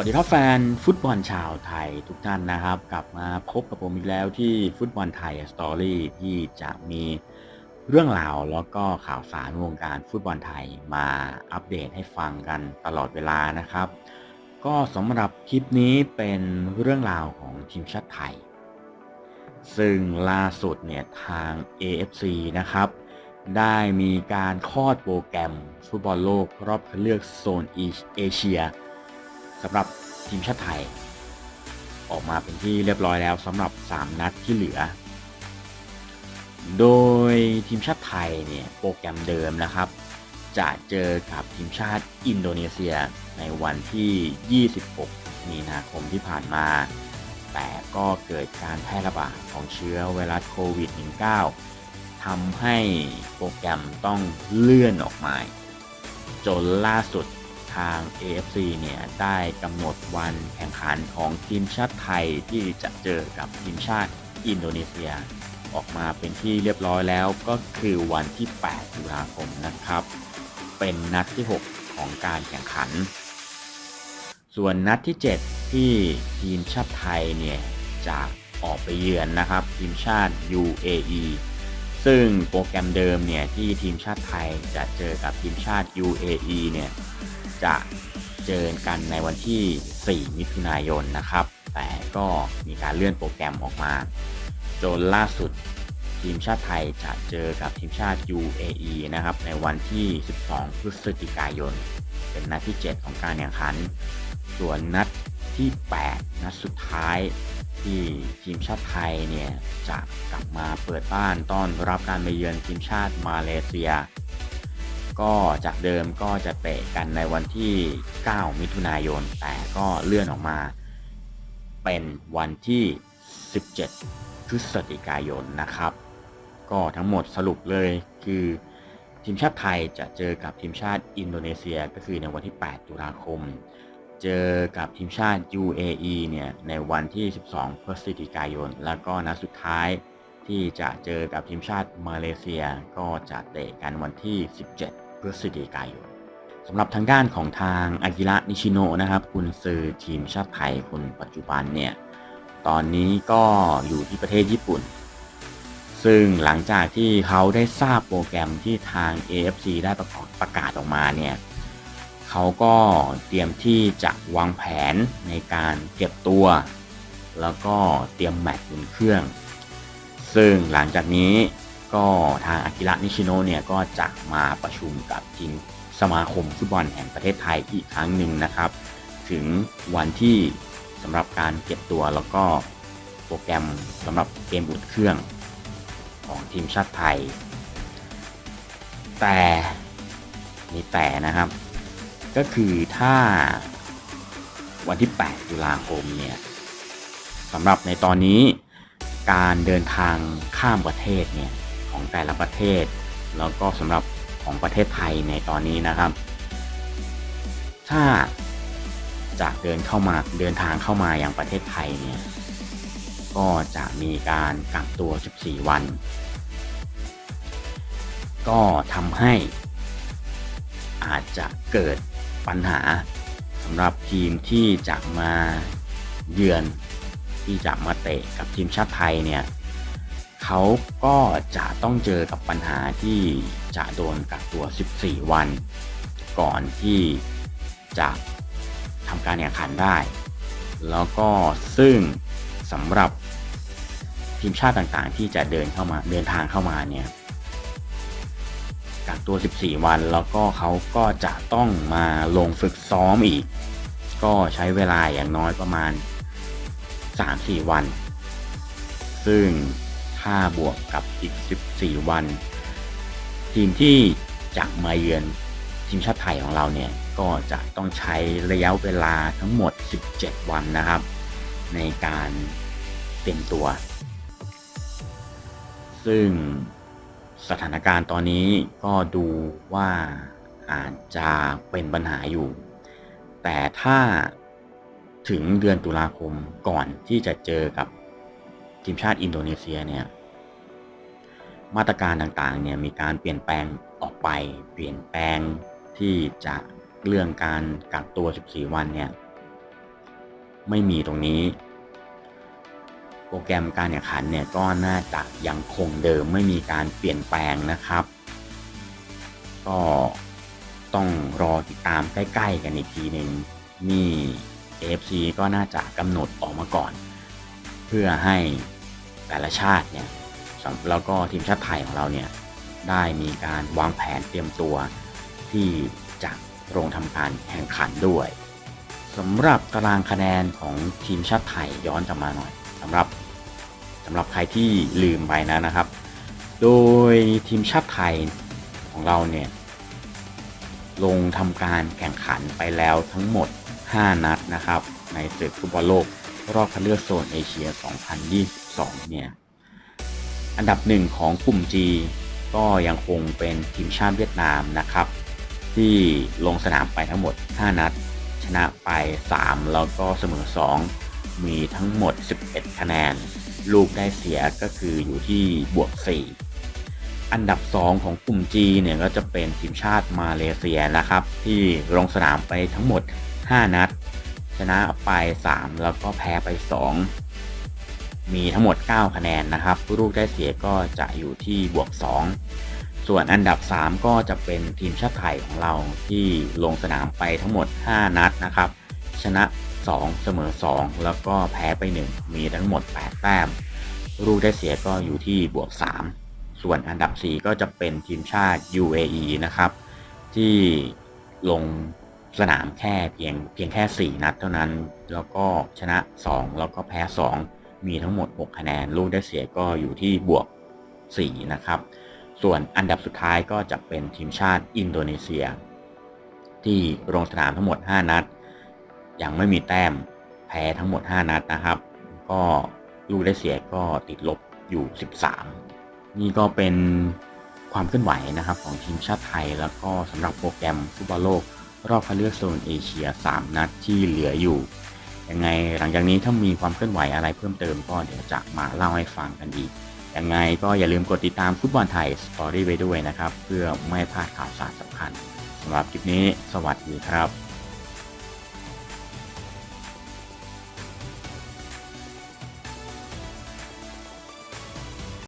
วัสดีครับแฟนฟุตบอลชาวไทยทุกท่านนะครับ กลับมาพบกับผมอีกแล้วที่ฟุตบอลไทยสตอรี่ที่จะมีเรื่องราวแล้วก็ข่าวสารวงการฟุตบอลไทยมาอัปเดตให้ฟังกันตลอดเวลานะครับ ก็สำหรับคลิปนี้เป็นเรื่องราวของทีมชาติไทย ซึ่งล่าสุดเนี่ยทาง AFC นะครับ ได้มีการคลอดโปรแกรมฟุตบอลโลกรอบคัดเลือกโซนเอเชีย สำหรับทีมชาติไทย ออกมาเป็นที่เรียบร้อยแล้วสำหรับ 3 นัดที่เหลือ โดยทีมชาติไทยเนี่ยโปรแกรมเดิมนะครับ จะเจอกับทีมชาติอินโดนีเซียในวันที่ 26 มีนาคมที่ผ่านมา แต่ก็เกิดการแพร่ระบาดของเชื้อไวรัสโควิด -19 ทำให้โปรแกรมต้องเลื่อนออกมา จนล่าสุด ทาง AFC เนี่ยได้กำหนดวันแข่งขันของทีมชาติไทยที่จะเจอกับทีมชาติอินโดนีเซีย ออกมาเป็นที่เรียบร้อยแล้วก็คือวันที่ 8 ตุลาคมนะครับ เป็นนัดที่ 6 ของการแข่งขัน ส่วนนัดที่ 7 ที่ทีมชาติไทยเนี่ยจะออกไปเยือนนะครับ ทีมชาติ UAE ซึ่งโปรแกรมเดิมเนี่ยที่ทีมชาติไทยจะเจอกับทีมชาติ UAE เนี่ยจะเจอกันในวันที่ 4 มิถุนายนนะครับ แต่ก็มีการเลื่อนโปรแกรมออกมา จนล่าสุดทีมชาติไทยจะเจอกับทีมชาติ UAE นะครับในวันที่ 12 พฤศจิกายน เป็นนัดที่ 7 ของการแข่งขัน ส่วนนัดที่ 8 นัดสุดท้าย ที่ทีมชาติไทยเนี่ยจะกลับมาเปิดบ้านต้อนรับการไปเยือนทีมชาติมาเลเซีย ก็จากเดิมก็จะเตะกันในวันที่ 9 มิถุนายน แต่ก็เลื่อนออกมา เป็นวันที่ 17 พฤศจิกายนนะครับ ก็ทั้งหมดสรุปเลยคือทีมชาติไทยจะเจอกับทีมชาติอินโดนีเซียก็คือในวันที่ 8 ตุลาคม เจอกับทีมชาติ UAE เนี่ยในวันที่ 12 พฤศจิกายน แล้วก็นัดสุดท้ายที่จะเจอกับทีมชาติมาเลเซียก็จะเตะกันวันที่ 17 พฤศจิกายนสำหรับทางด้านของทางอากิระนิชิโนะนะครับคุณซือทีมชาติไทยคนปัจจุบันเนี่ยตอนนี้ก็อยู่ที่ประเทศญี่ปุ่น ซึ่งหลังจากที่เขาได้ทราบโปรแกรมที่ทาง AFC ได้ประกาศออกมาเนี่ย เขาก็เตรียมที่จะวางแผนในการเก็บตัว แล้วก็เตรียมแมตช์บนเครื่อง ซึ่งหลังจากนี้ก็ทางอากิระนิชิโนะเนี่ยก็จะมาประชุมกับทีมสมาคมฟุตบอลแห่งประเทศไทยอีกครั้งหนึ่งนะครับ ถึงวันที่สำหรับการเก็บตัวแล้วก็โปรแกรมสำหรับเกมอุ่นเครื่องของทีมชาติไทย แต่มีแต่นะครับ ก็คือถ้าวันที่ 8 ตุลาคมเนี่ยสำหรับในตอนนี้การเดินทางข้ามประเทศเนี่ยของแต่ละประเทศ แล้วก็สำหรับของประเทศไทยในตอนนี้นะครับ ถ้าจะเดินเข้ามาเดินทางเข้ามาอย่างประเทศไทยเนี่ยก็จะมีการกักตัว 14 วัน ก็ทำให้อาจจะเกิด ปัญหาสำหรับทีมที่จะมาเยือนที่จะมาเตะกับทีมชาติไทยเนี่ยเขาก็จะต้องเจอกับปัญหาที่จะโดนกักตัว 14 วัน ก่อนที่จะทำการแข่งขันได้ แล้วก็ซึ่งสำหรับทีมชาติต่างๆ ที่จะเดินเข้ามาเดินทางเข้ามาเนี่ย กักตัว 14 วัน แล้วก็เขาก็จะต้องมาลงฝึกซ้อมอีก ก็ใช้เวลาอย่างน้อยประมาณ 3-4 วัน ซึ่งถ้าบวกกับอีก 14 วัน ทีมที่จะมาเยือนทีมชาติไทยของเราเนี่ย ก็จะต้องใช้ระยะเวลาทั้งหมด 17 วันนะครับ ในการเตรียมตัว ซึ่ง สถานการณ์ตอนนี้ก็ดูว่าอาจจะเป็นปัญหาอยู่ แต่ถ้าถึงเดือนตุลาคมก่อนที่จะเจอกับทีมชาติอินโดนีเซียเนี่ยมาตรการต่างๆเนี่ยมีการเปลี่ยนแปลงออกไป เปลี่ยนแปลงที่จะเรื่องการกักตัว 14 วันเนี่ยไม่มีตรงนี้ โปรแกรมการแข่งขันเนี่ยก็น่าจะยังคงเดิมไม่มีการเปลี่ยนแปลงนะครับ ก็ต้องรอติดตามใกล้ๆกันอีกทีหนึ่งนี่ AFC ก็น่าจะกำหนดออกมาก่อน เพื่อให้แต่ละชาติเนี่ยแล้วก็ทีมชาติไทยของเราเนี่ยได้มีการวางแผนเตรียมตัวที่จะลงทำการแข่งขันด้วยสำหรับตารางคะแนนของทีมชาติไทยย้อนกลับมาหน่อยสำหรับ สำหรับใครที่ลืมไปนะนะครับ โดยทีมชาติไทยของเราเนี่ยลงทำการแข่งขันไปแล้วทั้งหมด 5 นัดนะครับ ในศึกฟุตบอลโลกรอบคัดเลือกโซนเอเชีย 2022 เนี่ย อันดับหนึ่งของกลุ่ม G ก็ยังคงเป็นทีมชาติเวียดนามนะครับ ที่ลงสนามไปทั้งหมด 5 นัด ชนะไป 3 แล้วก็เสมอ 2 มีทั้งหมด 11 คะแนน ลูกได้เสียก็คืออยู่ที่บวก 4 อันดับ 2 ของกลุ่ม G เนี่ยก็จะเป็นทีมชาติมาเลเซียนะครับ ที่ลงสนามไปทั้งหมด 5 นัด ชนะไป 3 แล้วก็แพ้ไป 2 มีทั้งหมด 9 คะแนนนะครับลูกได้เสียก็จะอยู่ที่บวก 2 ส่วนอันดับ 3 ก็จะเป็นทีมชาติไทยของเราที่ลงสนามไปทั้งหมด 5 นัดนะครับ ชนะ 2 เสมอ 2 แล้วก็แพ้ไป 1 มีทั้งหมด 8 แต้มลูกได้เสียก็อยู่ที่บวก 3 ส่วนอันดับ 4 ก็จะเป็นทีมชาติ UAE นะครับ ที่ลงสนามแค่เพียงเพียงแค่ 4 นัดเท่านั้น แล้วก็ชนะ 2 แล้วก็แพ้ 2 มีทั้งหมด 6 คะแนน ลูกได้เสียก็อยู่ที่บวก 4 นะครับ ส่วนอันดับสุดท้ายก็จะเป็นทีมชาติอินโดนีเซีย ที่ลงสนามทั้งหมด 5 นัด ยังไม่มีแต้มแพ้ทั้งหมด 5 นัดนะครับ ก็ลูกได้เสียก็ติดลบอยู่ 13 นี่ก็เป็นความเคลื่อนไหวนะครับของทีมชาติไทย แล้วก็สำหรับโปรแกรมฟุตบอลโลก รอบคัดเลือกโซนเอเชีย 3 นัดที่เหลืออยู่ยังไงหลังจากนี้ถ้ามีความเคลื่อนไหวอะไรเพิ่มเติมก็เดี๋ยวจะมาเล่าให้ฟังกันอีกยังไงก็อย่าลืมกดติดตามฟุตบอลไทยสตอรี่ไว้ด้วยนะครับ เพื่อไม่พลาดข่าวสารสำคัญสำหรับคลิปนี้สวัสดีครับ